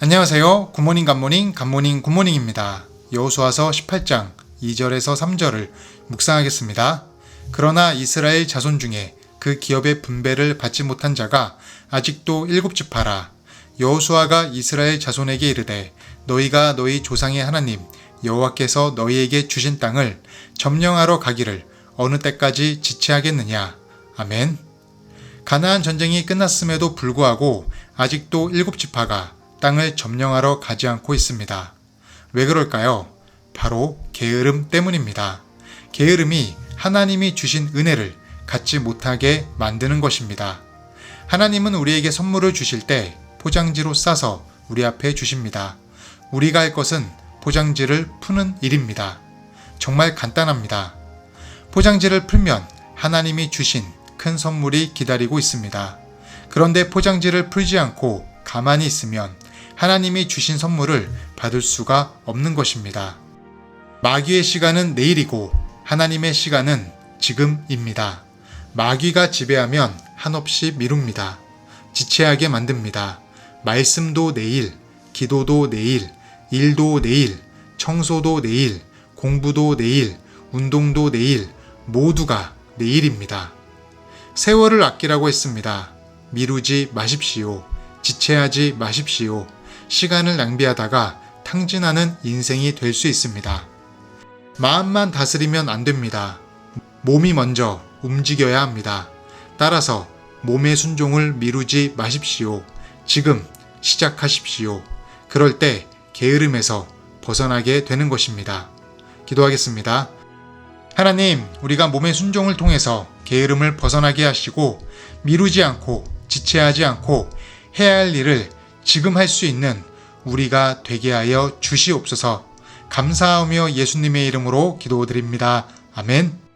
안녕하세요. 굿모닝 갓모닝 갓모닝 굿모닝입니다. 여호수아서 18장 2절에서 3절을 묵상하겠습니다. 그러나 이스라엘 자손 중에 그 기업의 분배를 받지 못한 자가 아직도 일곱 지파라. 여호수아가 이스라엘 자손에게 이르되 너희가 너희 조상의 하나님 여호와께서 너희에게 주신 땅을 점령하러 가기를 어느 때까지 지체하겠느냐. 아멘. 가나안 전쟁이 끝났음에도 불구하고 아직도 일곱 지파가 땅을 점령하러 가지 않고 있습니다. 왜 그럴까요? 바로 게으름 때문입니다. 게으름이 하나님이 주신 은혜를 갖지 못하게 만드는 것입니다. 하나님은 우리에게 선물을 주실 때 포장지로 싸서 우리 앞에 주십니다. 우리가 할 것은 포장지를 푸는 일입니다. 정말 간단합니다. 포장지를 풀면 하나님이 주신 큰 선물이 기다리고 있습니다. 그런데 포장지를 풀지 않고 가만히 있으면 하나님이 주신 선물을 받을 수가 없는 것입니다. 마귀의 시간은 내일이고 하나님의 시간은 지금입니다. 마귀가 지배하면 한없이 미룹니다. 지체하게 만듭니다. 말씀도 내일, 기도도 내일, 일도 내일, 청소도 내일, 공부도 내일, 운동도 내일, 모두가 내일입니다. 세월을 아끼라고 했습니다. 미루지 마십시오. 지체하지 마십시오. 시간을 낭비하다가 탕진하는 인생이 될 수 있습니다. 마음만 다스리면 안 됩니다. 몸이 먼저 움직여야 합니다. 따라서 몸의 순종을 미루지 마십시오. 지금 시작하십시오. 그럴 때 게으름에서 벗어나게 되는 것입니다. 기도하겠습니다. 하나님, 우리가 몸의 순종을 통해서 게으름을 벗어나게 하시고 미루지 않고 지체하지 않고 해야 할 일을 지금 할 수 있는 우리가 되게 하여 주시옵소서 감사하며 예수님의 이름으로 기도드립니다. 아멘.